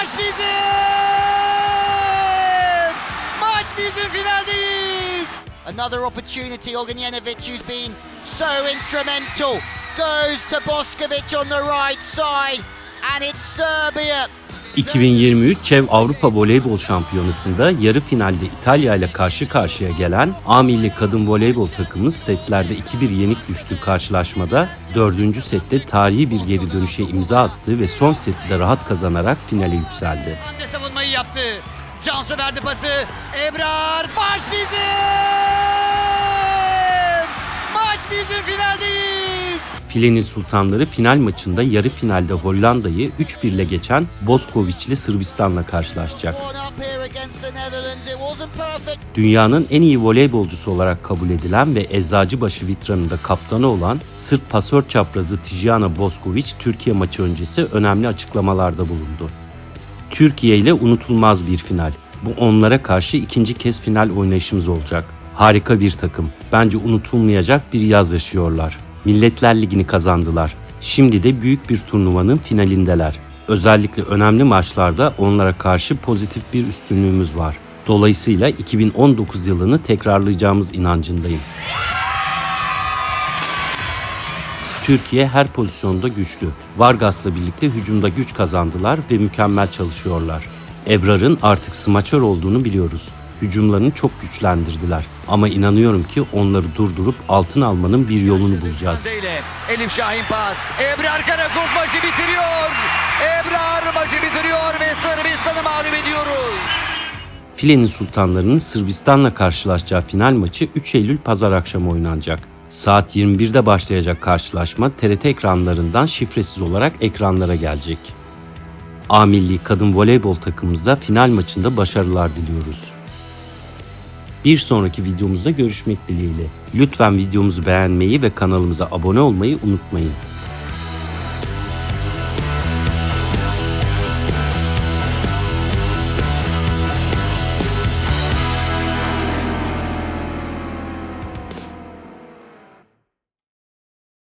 Maç bizim! Maç bizim finaldeyiz! Another opportunity. Ognjenovic who's been so instrumental goes to Boskovic on the right side and it's Serbia 2023 ÇEV Avrupa Voleybol Şampiyonası'nda yarı finalde İtalya ile karşı karşıya gelen A milli kadın voleybol takımı setlerde 2-1 yenik düştüğü karşılaşmada 4. sette tarihi bir geri dönüşe imza attı ve son seti de rahat kazanarak finale yükseldi. Savunmayı yaptı. Cansu verdi pası. Ebrar maç bizim! Maç bizim finaldeyiz! Filenin Sultanları final maçında yarı finalde Hollanda'yı 3-1 ile geçen Boskovic'li Sırbistan'la karşılaşacak. Dünyanın en iyi voleybolcusu olarak kabul edilen ve Eczacıbaşı Vitranı'nda kaptanı olan Sırp pasör çaprazı Tijana Boskovic Türkiye maçı öncesi önemli açıklamalarda bulundu. Türkiye ile unutulmaz bir final. Bu onlara karşı ikinci kez final oynayışımız olacak. Harika bir takım. Bence unutulmayacak bir yaz yaşıyorlar. Milletler Ligi'ni kazandılar. Şimdi de büyük bir turnuvanın finalindeler. Özellikle önemli maçlarda onlara karşı pozitif bir üstünlüğümüz var. Dolayısıyla 2019 yılını tekrarlayacağımız inancındayım. Türkiye her pozisyonda güçlü. Vargas'la birlikte hücumda güç kazandılar ve mükemmel çalışıyorlar. Ebrar'ın artık smaçör olduğunu biliyoruz. Hücumlarını çok güçlendirdiler. Ama inanıyorum ki onları durdurup altın almanın bir yolunu bulacağız. Elif Şahin pas. Ebrar Karakurt maçı bitiriyor. Ebrar maçı bitiriyor ve Sırbistan'ı mağlup ediyoruz. Filenin Sultanları'nın Sırbistan'la karşılaşacağı final maçı 3 Eylül pazar akşamı oynanacak. Saat 21'de başlayacak karşılaşma TRT ekranlarından şifresiz olarak ekranlara gelecek. A milli kadın voleybol takımımıza final maçında başarılar diliyoruz. Bir sonraki videomuzda görüşmek dileğiyle. Lütfen videomuzu beğenmeyi ve kanalımıza abone olmayı unutmayın.